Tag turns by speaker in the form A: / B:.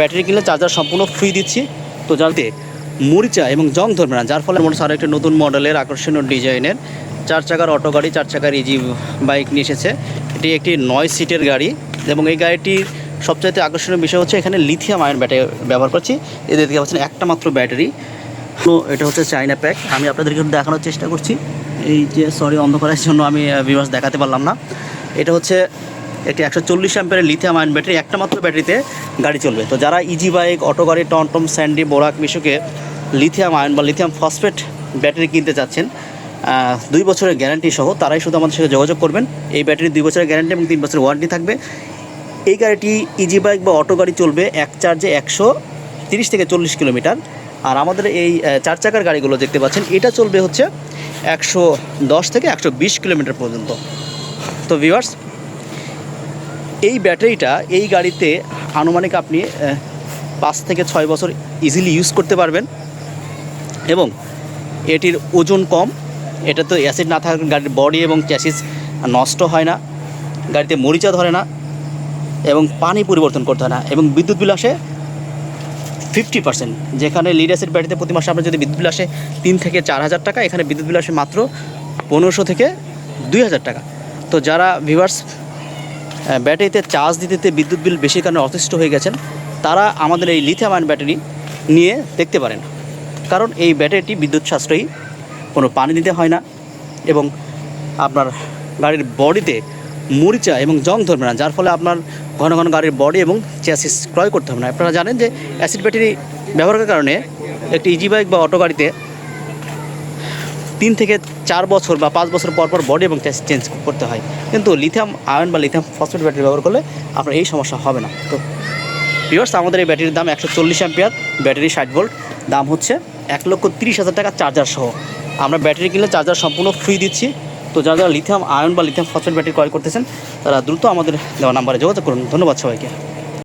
A: Battery কিনলে charger সম্পূর্ণ free দিচ্ছি। তো যাতে মরিচা এবং জং ধরবে না, যার ফলে মোটর আরও একটা নতুন মডেলের আকর্ষণীয় ডিজাইনের চার চাকার অটো গাড়ি, চার চাকার ইজি বাইক নিয়ে এসেছে। এটি একটি নয় সিটের গাড়ি এবং এই গাড়িটির সবচাইতে আকর্ষণীয় বিষয় হচ্ছে এখানে লিথিয়াম আয়ন ব্যাটারি ব্যবহার করছি। এদের দেখতে পাচ্ছেন একটা মাত্র ব্যাটারি তো এটা হচ্ছে চাইনা প্যাক আমি আপনাদেরকে দেখানোর চেষ্টা করছি। এই যে সরি অন্ধকারের জন্য আমি বিভাস দেখাতে পারলাম না। এটা হচ্ছে একটি একশো চল্লিশ অ্যাম্পের লিথিয়াম আয়ন ব্যাটারি একটা মাত্র ব্যাটারিতে গাড়ি চলবে। তো যারা ইজি বাইক অটো গাড়ি টমটম স্যান্ডি, বোরাক, মিশুকে লিথিয়াম আয়ন বা লিথিয়াম ফসফেট ব্যাটারি কিনতে চাচ্ছেন দুই বছরের গ্যারান্টি সহ তারাই শুধু আমাদের সাথে যোগাযোগ করবেন। এই ব্যাটারি দুই বছরের গ্যারান্টি এবং তিন বছরের ওয়ারেন্টি থাকবে। এই গাড়িটি ইজি বাইক বা অটো গাড়ি চলবে এক চার্জে একশো তিরিশ থেকে চল্লিশ কিলোমিটার। আর আমাদের এই চার চাকার গাড়িগুলো দেখতে পাচ্ছেন, এটা চলবে হচ্ছে একশো দশ থেকে একশো বিশ কিলোমিটার পর্যন্ত। তো ভিউয়ার্স এই ব্যাটারিটা এই গাড়িতে আনুমানিক আপনি পাঁচ থেকে ছয় বছর ইজিলি ইউজ করতে পারবেন। এবং এটির ওজন কম। এটা তো অ্যাসিড না থাকলে গাড়ির বডি এবং চ্যাসিস নষ্ট হয় না, গাড়িতে মরিচা ধরে না, এবং পানি পরিবর্তন করতে হয় না। এবং বিদ্যুৎ বিল আসে ফিফটি পার্সেন্ট যেখানে লিড অ্যাসিড ব্যাটারিতে প্রতি মাসে আপনার যদি বিদ্যুৎ বিল আসে তিন থেকে চার হাজার টাকা, এখানে বিদ্যুৎ বিল আসে মাত্র পনেরোশো থেকে দুই হাজার টাকা। তো যারা ভিভার্স ব্যাটারিতে চার্জ দিতে বিদ্যুৎ বিল বেশি কারণে অতিষ্ঠ হয়ে গেছেন, তারা আমাদের এই লিথিয়াম আয়ন ব্যাটারি নিয়ে দেখতে পারেন। কারণ এই ব্যাটারিটি বিদ্যুৎ সাশ্রয়ী, কোনো পানি দিতে হয় না এবং আপনার গাড়ির বডিতে মরিচা এবং জং ধরবে না, যার ফলে আপনার ঘন ঘন গাড়ির বডি এবং চ্যাসিস ক্রয় করতে হবে না। আপনারা জানেন যে অ্যাসিড ব্যাটারি ব্যবহারের কারণে একটি ইজি বাইক বা অটো গাড়িতে তিন থেকে চার বছর বা পাঁচ বছর পর পর বডি এবং চ্যাসিস চেঞ্জ করতে হয়। কিন্তু লিথিয়াম আয়ন বা লিথিয়াম ফসফেট ব্যাটারি ব্যবহার করলে আপনার এই সমস্যা হবে না। তো ভিউয়ার্স আমাদের এই ব্যাটারির দাম একশো চল্লিশ অ্যাম্পিয়ার ব্যাটারি ষাট ভোল্ট দাম হচ্ছে এক লক্ষ তিরিশ হাজার টাকা চার্জার সহ। আমরা ব্যাটারি কিনলে চার্জার সম্পূর্ণ ফ্রি দিচ্ছি। তো যারা যারা লিথিয়াম আয়ন বা লিথিয়াম ফসফেট ব্যাটারি ক্রয় করতেছেন, তারা দ্রুত আমাদের দেওয়া নাম্বারে যোগাযোগ করুন। ধন্যবাদ সবাইকে।